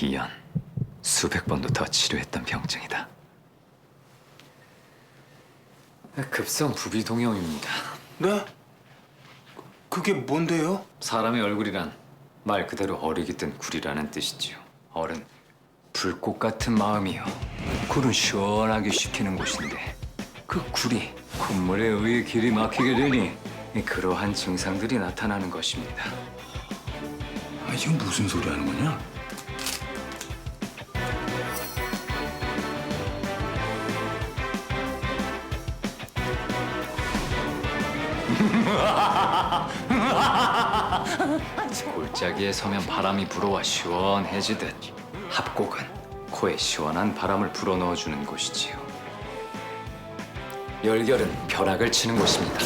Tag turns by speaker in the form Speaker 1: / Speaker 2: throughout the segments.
Speaker 1: 미연 수백 번도 더 치료했던 병증이다. 급성 부비동염입니다.
Speaker 2: 네? 그게 뭔데요?
Speaker 1: 사람의 얼굴이란 말 그대로 어리기 뜬 굴이라는 뜻이지요. 어른, 불꽃 같은 마음이요. 굴은 시원하게 식히는 곳인데 그 굴이 콧물에 의해 길이 막히게 되니 이 그러한 증상들이 나타나는 것입니다.
Speaker 2: 아, 이건 무슨 소리 하는 거냐?
Speaker 1: 골짜기에 서면 바람이 불어와 시원해지듯 합곡은 코에 시원한 바람을 불어넣어주는 곳이지요. 열결은 벼락을 치는 곳입니다.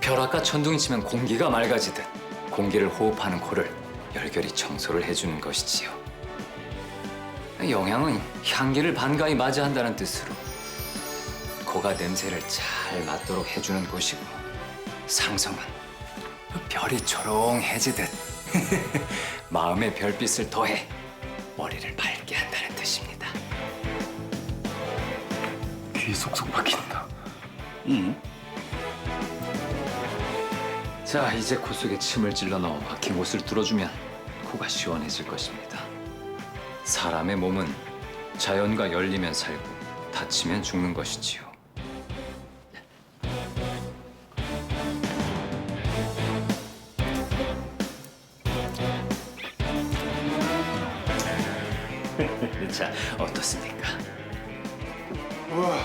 Speaker 1: 벼락과 천둥이 치면 공기가 맑아지듯 공기를 호흡하는 코를 열결이 청소를 해주는 것이지요. 영양은 향기를 반가이 맞이한다는 뜻으로 코가 냄새를 잘 맡도록 해주는 곳이고 상성은 별이 초롱해지듯 마음의 별빛을 더해 머리를 맑게 한다는 뜻입니다.
Speaker 2: 귀 쏙쏙 박힌다.
Speaker 1: 자, 이제 코 속에 침을 찔러 넣어 막힌 곳을 뚫어주면 코가 시원해질 것입니다. 사람의 몸은 자연과 열리면 살고 다치면 죽는 것이지요. 자, 어떻습니까?
Speaker 2: 와,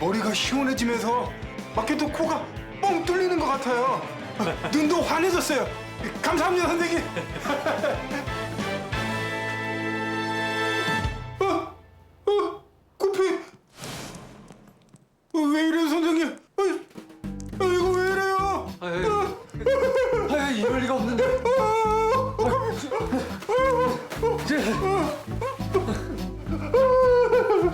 Speaker 2: 머리가 시원해지면서 막혀도 코가 뻥 뚫리는 것 같아요. 아, 눈도 환해졌어요. 감사합니다, 선생님. 어, 어, 코피. 어, 왜 이래요, 선생님?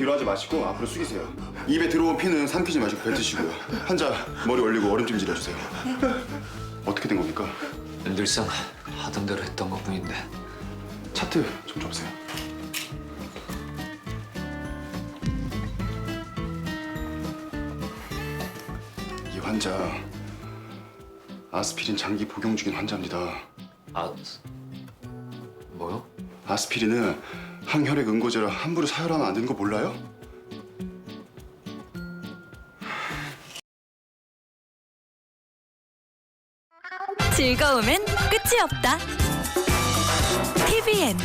Speaker 3: 뒤로 하지 마시고 앞으로 숙이세요. 입에 들어온 피는 삼키지 마시고 뱉으시고요. 환자 머리 올리고 얼음찜질 해주세요. 어떻게 된 겁니까?
Speaker 1: 늘상 하던 대로 했던 것뿐인데.
Speaker 3: 차트 좀 줘보세요. 이 환자 아스피린 장기 복용 중인 환자입니다.
Speaker 1: 아, 뭐요?
Speaker 3: 아스피린은 항혈액 응고제라 함부로 사혈하면 안 되는 거 몰라요?
Speaker 4: 즐거움엔 끝이 없다. TVN